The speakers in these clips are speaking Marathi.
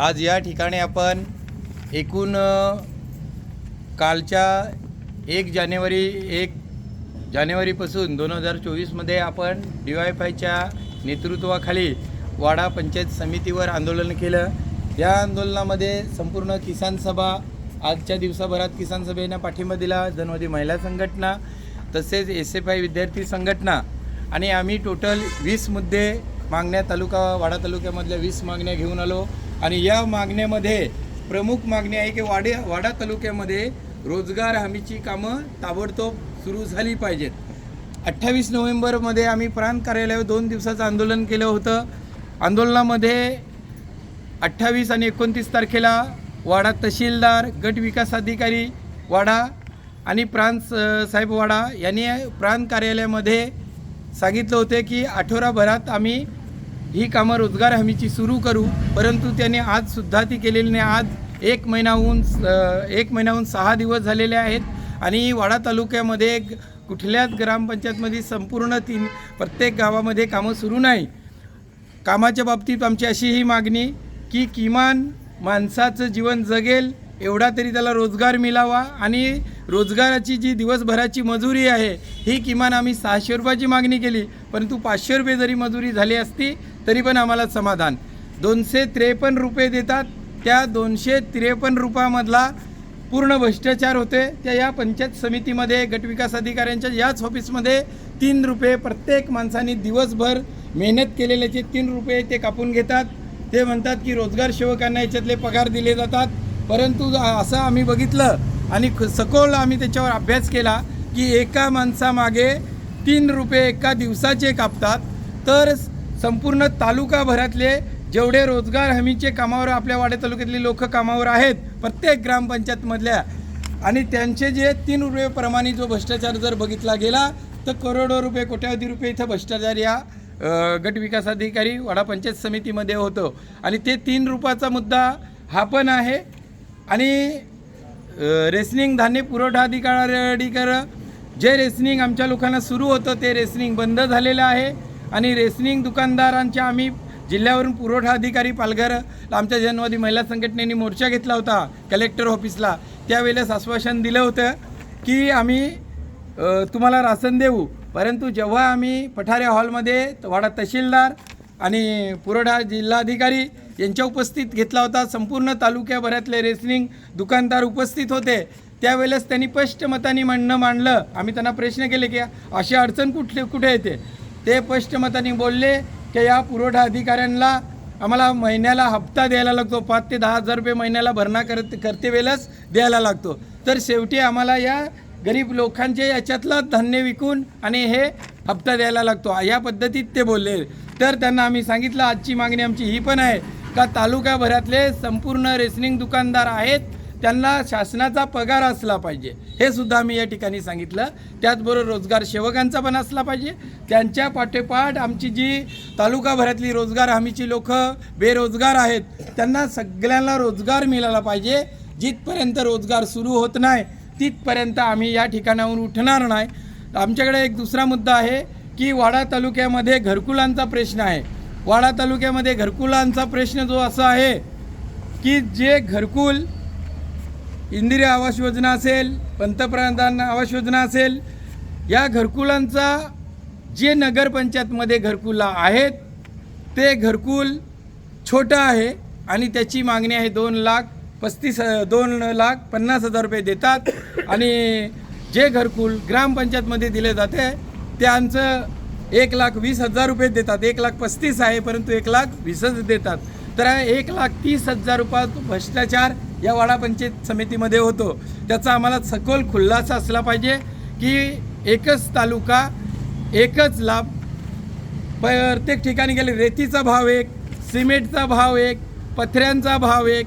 आज या ठिकाणी आपण एकूण कालच्या एक जानेवारी एक जानेवारीपासून दोन हजार चोवीसमध्ये आपण डी वाय फायच्या नेतृत्वाखाली वाडा पंचायत समितीवर आंदोलन केलं. या आंदोलनामध्ये संपूर्ण किसान सभा आजच्या दिवसाभरात किसान सभेनं पाठिंबा दिला. जनवादी महिला संघटना तसेच एस एफ आय विद्यार्थी संघटना आणि आम्ही टोटल वीस मुद्दे मागण्या तालुका वाडा तालुक्यामधल्या वीस मागण्या घेऊन आलो. आणि या मागण्यामध्ये प्रमुख मागणी आहे की वाडे वाडा तालुक्यामध्ये रोजगार हमीची कामं ताबडतोब सुरू झाली पाहिजेत. अठ्ठावीस नोव्हेंबरमध्ये आम्ही प्रांत कार्यालयावर दोन दिवसाचं आंदोलन केलं होतं. आंदोलनामध्ये अठ्ठावीस आणि एकोणतीस तारखेला वाडा तहसीलदार गट विकास अधिकारी वाडा आणि प्रांत स- साहेब वाडा यांनी प्रांत कार्यालयामध्ये सांगितलं होते की आठवडाभरात आम्ही ही कामं रोजगार हमीची सुरू करू परंतु त्यांनी आजसुद्धा ती केलेली नाही. आज एक महिनाहून एक महिन्याहून सहा दिवस झालेले आहेत आणि वाडा तालुक्यामध्ये कुठल्याच ग्रामपंचायतमध्ये संपूर्ण तीन प्रत्येक गावामध्ये कामं सुरू नाही. कामाच्या बाबतीत आमची अशी ही मागणी की किमान माणसाचं जीवन जगेल एवढा तरी त्याला रोजगार मिळावा आणि रोजगाराची जी दिवसभराची मजुरी आहे ही किमान आम्ही सहाशे रुपयाची मागणी केली परंतु पाचशे रुपये जरी मजुरी झाली असती तरी पण आम्हाला समाधान. दोनशे त्रेपन्न रुपये देतात. त्या दोनशे त्रेपन्न रुपयामधला पूर्ण भ्रष्टाचार होते. त्या या पंचायत समितीमध्ये गटविकास अधिकाऱ्यांच्या याच ऑफिसमध्ये तीन रुपये प्रत्येक माणसाने दिवसभर मेहनत केलेल्याचे तीन रुपये ते कापून घेतात. ते म्हणतात की रोजगार सेवकांना याच्यातले पगार दिले जातात. परंतु असं आम्ही बघितलं आणि ख- सखोल आम्ही त्याच्यावर अभ्यास केला की एका माणसामागे तीन रुपये एका दिवसाचे कापतात. तर संपूर्ण तालुकाभरातले जेवढे रोजगार हमीचे कामावर आपल्या वाडे तालुक्यातले लोक कामावर आहेत प्रत्येक ग्रामपंचायतमधल्या. आणि त्यांचे जे तीन रुपयेप्रमाणे जो भ्रष्टाचार जर बघितला गेला तर करोडो रुपये कोट्यावधी रुपये इथं भ्रष्टाचार या गट विकास अधिकारी वाडा पंचायत समितीमध्ये होतो. आणि ते तीन रुपयाचा मुद्दा हा पण आहे. आणि रेसनिंग धान्य पुरवठा अधिकार जे रेसनिंग आमच्या लोकांना सुरू होतं ते रेसनिंग बंद झालेलं आहे. आणि रेसनिंग दुकानदारांच्या आम्ही जिल्ह्यावरून पुरवठा अधिकारी पालघर आमच्या जनवादी महिला संघटनेने मोर्चा घेतला होता कलेक्टर ऑफिसला त्यावेळेस आश्वासन दिलं होतं की आम्ही तुम्हाला राशन देऊ. परंतु जेव्हा आम्ही पठारे हॉलमध्ये वाडा तहसीलदार आणि पुरवठा जिल्हाधिकारी यांच्या उपस्थित घेतला होता संपूर्ण तालुक्याभरातले रेसलिंग दुकानदार उपस्थित होते त्यावेळेस त्यांनी स्पष्ट मताने म्हणणं मांडलं. आम्ही त्यांना प्रश्न केले की अशी अडचण कुठली कुठे येते? ते स्पष्ट बोलले की या पुरवठा अधिकाऱ्यांना आम्हाला महिन्याला हप्ता द्यायला लागतो. पाच ते दहा हजार रुपये महिन्याला भरणा करत करते वेळेलाच द्यायला लागतो. तर शेवटी आम्हाला या गरीब लोकांचे याच्यातलं धान्य विकून आणि हे हप्ता द्यायला लागतो. या पद्धतीत ते बोलले. तर त्यांना आम्ही सांगितलं आजची मागणी आमची ही पण आहे का तालुक्याभरातले संपूर्ण रेसनिंग दुकानदार आहेत त्यांना शासनाचा पगार असला पाहिजे. हे सुद्धा आम्ही या ठिकाणी सांगितलं. त्याचबरोबर रोजगार सेवकांचा पण असला पाहिजे. त्यांच्या पाठोपाठ आमची जी तालुकाभरातली रोजगार हमीची लोक बेरोजगार आहेत त्यांना सगळ्यांना रोजगार मिळाला पाहिजे. जिथपर्यंत रोजगार सुरू होत नाही तिथपर्यंत आम्ही या ठिकाणाहून उठणार नाही. आमच्याकडे एक दुसरा मुद्दा आहे की वाडा तालुक्यामध्ये घरकुलांचा प्रश्न आहे. वाडा तालुक्यामध्ये घरकुलांचा प्रश्न जो असा आहे की जे घरकुल इंदिरा आवास योजना असेल पंतप्रधान आवास योजना असेल या घरकुलांचा जे नगरपंचायतमध्ये घरकुला आहेत ते घरकुल छोटं आहे आणि त्याची मागणी आहे दोन लाख पस्तीस दोन लाख पन्नास हजार रुपये देतात. आणि जे घरकुल ग्रामपंचायतमध्ये दिले जाते त्यांचं एक लाख वीस हजार रुपये देतात. एक लाख पस्तीस आहे परंतु एक लाख वीसच देतात. तर एक लाख तीस हजार रुपयात भ्रष्टाचार या वाडा पंचायत समितीमध्ये होतो. त्याचा आम्हाला सखोल खुल्लासा असला पाहिजे की एकच तालुका एकच लाभ प्रत्येक ठिकाणी गेले रेतीचा भाव एक सिमेंटचा भाव एक पत्र्यांचा भाव एक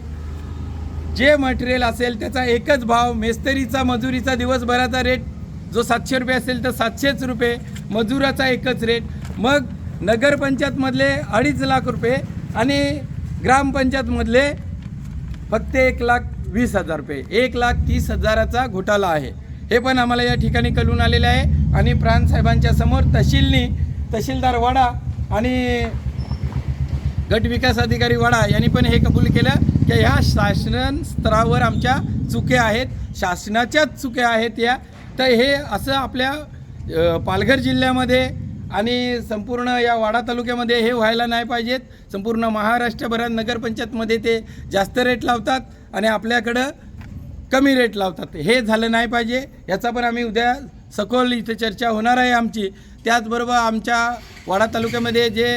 जे मटेरियल असेल त्याचा एकच भाव मेस्तरीचा मजुरीचा दिवसभराचा रेट जो सातशे रुपये असेल तर सातशेच रुपये मजुराचा एकच रेट मग नगरपंचायतमधले अडीच लाख रुपये आणि ग्रामपंचायतमधले फक्त एक लाख वीस हजार रुपये. एक लाख तीस हजाराचा घोटाळा आहे. हे पण आम्हाला या ठिकाणी कळून आलेलं आहे. आणि प्राणसाहेबांच्या समोर तहसीलनी तहसीलदार वाडा आणि गट विकास अधिकारी वाडा यांनी पण हे कबूल केलं की ह्या शासन स्तरावर आमच्या चुक्या आहेत. शासनाच्याच चुक्या आहेत या. तर हे असं आपल्या पालघर जिल्ह्यामध्ये आणि संपूर्ण या वाडा तालुक्यामध्ये हे व्हायला नाही पाहिजेत. संपूर्ण महाराष्ट्रभरात नगरपंचायतमध्ये ते जास्त रेट लावतात आणि आपल्याकडं कमी रेट लावतात. हे झालं नाही पाहिजे. याचा पण आम्ही उद्या सखोल इथे चर्चा होणार आहे आमची. त्याचबरोबर आमच्या वाडा तालुक्यामध्ये जे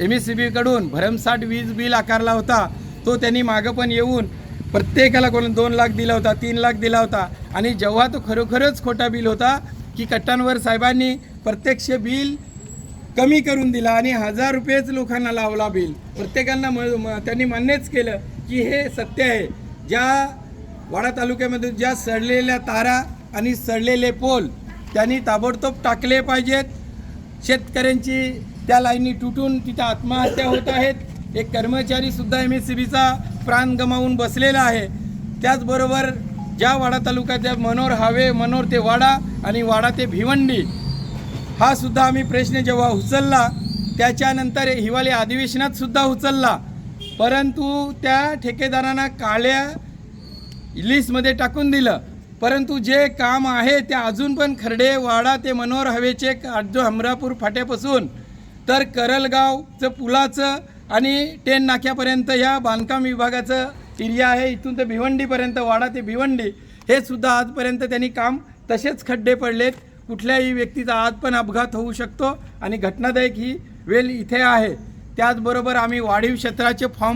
एम एस सी बीकडून भरमसाठ वीज बिल आकारला होता तो त्यांनी मागं पण येऊन प्रत्येकाला कोण दोन लाख दिला होता तीन लाख दिला होता. आणि जेव्हा तो खरोखरच खोटा बिल होता की कट्टांवर साहेबांनी प्रत्यक्ष बिल कमी करून दिला आणि हजार रुपयेच लोकांना लावला बिल. प्रत्येकांना म- म- त्यांनी मान्यच केलं की हे सत्य आहे. ज्या वाडा तालुक्यामध्ये ज्या सडलेल्या तारा आणि सडलेले पोल त्यांनी ताबडतोब टाकले पाहिजेत. शेतकऱ्यांची त्या लाईनी तुटून तिथं आत्महत्या होत आहेत. एक कर्मचारीसुद्धा एम एस सी बीचा प्राण गमावून बसलेला आहे. त्याचबरोबर ज्या वाडा तालुक्यात मनोर हावे मनोर ते वाडा आणि वाडा ते भिवंडी हा सुद्धा आम्ही प्रश्न जेव्हा उचलला त्याच्यानंतर हिवाळी अधिवेशनात सुद्धा उचलला. परंतु त्या ठेकेदारांना काळ्या लिस्टमध्ये टाकून दिलं. परंतु जे काम आहे ते अजून पण खर्डे वाडा ते मनोहर हवेचे जो हमरापूर फाट्यापासून तर करलगावचं पुलाचं आणि टेन नाक्यापर्यंत या बांधकाम विभागाचं एरिया आहे इथून तर भिवंडीपर्यंत वाडा ते भिवंडी हे सुद्धा आजपर्यंत त्यांनी काम तसेच खड्डे पडलेत. कुठल्याही व्यक्तीचा आज पण अपघात होऊ शकतो आणि घटनादायक ही वेल इथे आहे. त्याचबरोबर आम्ही वाढीव क्षेत्राचे फॉर्म